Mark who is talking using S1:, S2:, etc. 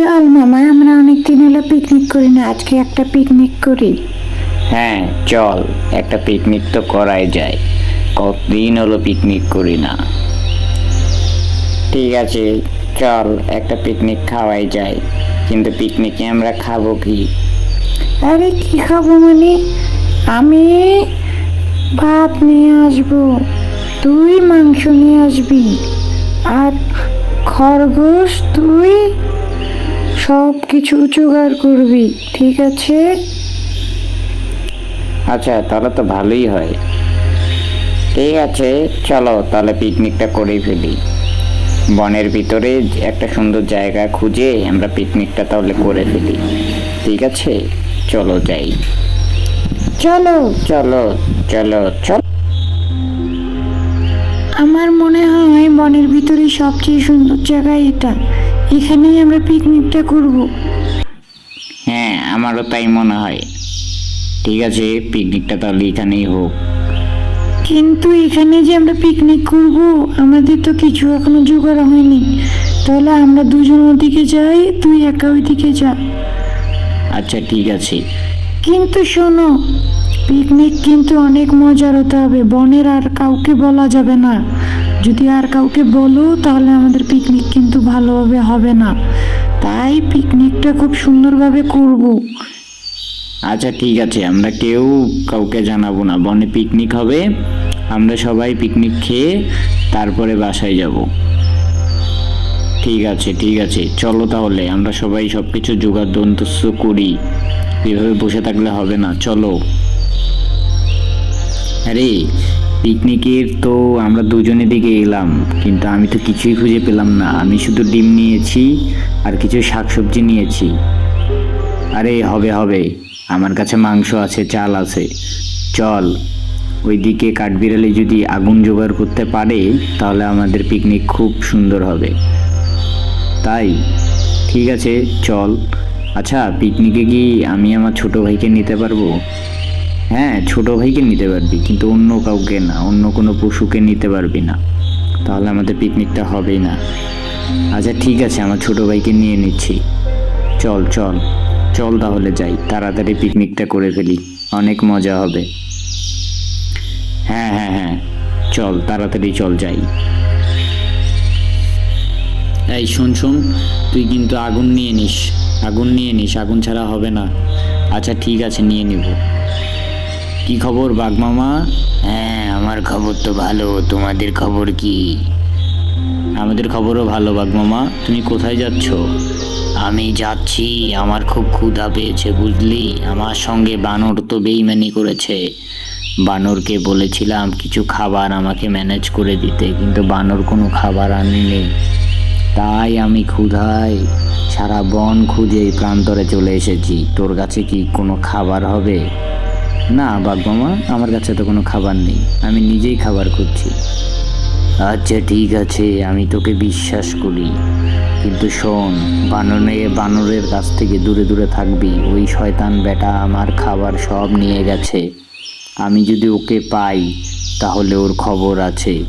S1: চল মামা আমরা অনেকদিন হলো পিকনিক করি না আজকে একটা পিকনিক করি।
S2: হ্যাঁ চল একটা পিকনিক তো করাই যায়। কতদিন হলো পিকনিক করি না। ঠিক আছে চল একটা পিকনিক খাওয়াই যায়। কিন্তু পিকনিকে আমরা খাব কি?
S1: আরে কি খাব মানে? আমি ভাত নিয়ে আসব তুই মাংস নিয়ে আসবি আর খরগোশ তুই সব কিছু জোগাড় করবি ঠিক আছে?
S2: আচ্ছা তাহলে তো ভালোই হয়। ঠিক আছে চলো তাহলে পিকনিকটা করেই ফেলি। বনের ভিতরে একটা সুন্দর জায়গা খুঁজে আমরা পিকনিকটা তাহলে করে ফেলি। ঠিক আছে? চলো যাই।
S1: চলো।
S2: চলো চলো চলো।
S1: আমার মনে হয় বনের ভিতরে সবচেয়ে সুন্দর জায়গা এটা। এখানেই আমরা পিকনিকটা করব।
S2: হ্যাঁ আমারও তাই মনে হয়। ঠিক আছে পিকনিকটা তাহলে এখানেই হোক।
S1: কিন্তু এখানে যে আমরা পিকনিক করব আমাদের তো কিছু এখনও জোগাড় হয়নি। তাহলে আমরা দুজন ওদিকে যাই তুই একা ওইদিকে যা।
S2: আচ্ছা ঠিক আছে।
S1: কিন্তু শোনো পিকনিক কিন্তু অনেক মজার হতে হবে। বনের আর কাউকে বলা যাবে না। যদি আর কাউকে বলো, তাহলে আমাদের পিকনিক কিন্তু ভালোভাবে হবে না। তাই পিকনিকটা খুব সুন্দরভাবে করব।
S2: আচ্ছা ঠিক আছে। আমরা কেউ কাউকে জানাব না। বনে পিকনিক হবে। আমরা সবাই পিকনিক খেয়ে তারপরে বাসায় যাব। ঠিক আছে ঠিক আছে। চলো তাহলে। আমরা সবাই সব কিছু জোগাড় দন্তস্য করি। এভাবে বসে থাকলে হবে না। চলো। আরে পিকনিকের তো আমরা দুজনে দিকে এলাম, কিন্তু আমি তো কিছুই খুঁজে পেলাম না। আমি শুধু ডিম নিয়েছি আর কিছু শাকসবজি নিয়েছি। আরে, হবে হবে। আমার কাছে মাংস আছে, চাল আছে। চল, ওইদিকে কাঠবিড়ালি যদি আগুন জোগাড় করতে পারে, তাহলে আমাদের পিকনিক খুব সুন্দর হবে। তাই, ঠিক আছে, চল। আচ্ছা পিকনিকে কি আমি আমার ছোট ভাইকে নিতে পারব? হ্যাঁ ছোট ভাইকে নিতে পারবি, কিন্তু অন্য কাউকে না, অন্য কোনো পশুকে নিতে পারবি না। তাহলে আমাদের পিকনিকটা হবেই না। আচ্ছা ঠিক আছে, আমার ছোট ভাইকে নিয়ে নিচ্ছি। চল চল চল তাহলে যাই, তাড়াতাড়ি পিকনিকটা করে ফেলি, অনেক মজা হবে। হ্যাঁ হ্যাঁ হ্যাঁ চল, তাড়াতাড়ি চল যাই। এই, শোন শোন, তুই কিন্তু আগুন নিয়ে নিস, আগুন নিয়ে নিস, আগুন ছাড়া হবে না। আচ্ছা ঠিক আছে, নিয়ে নিব। কি খবর বাগমামা হ্যাঁ আমার খবর তো ভালো। তোমাদের খবর কি? আমাদের খবরও ভালো বাগমামা তুমি কোথায় যাচ্ছ? আমি যাচ্ছি। আমার খুব ক্ষুধা পেয়েছে বুঝলি? আমার সঙ্গে বানর তো বেইমানি করেছে। বানরকে বলেছিলাম কিছু খাবার আমাকে ম্যানেজ করে দিতে কিন্তু বানর কোনো খাবার আনেনি। তাই আমি ক্ষুধায় সারা বন খুঁজে এই প্রান্তরে চলে এসেছি। তোর কাছে কি কোনো খাবার হবে? না, বাগমামা, আমার কাছে তো কোনো খাবার নেই। আমি নিজেই খাবার করছি আচ্ছা ঠিক আছে, আমি তোকে বিশ্বাস করি। কিন্তু শোন, বানরে, বানরের কাছ থেকে দূরে দূরে থাকবি। ওই শয়তান বেটা আমার খাবার সব নিয়ে গেছে। আমি যদি ওকে পাই, তাহলে ওর খবর আছে।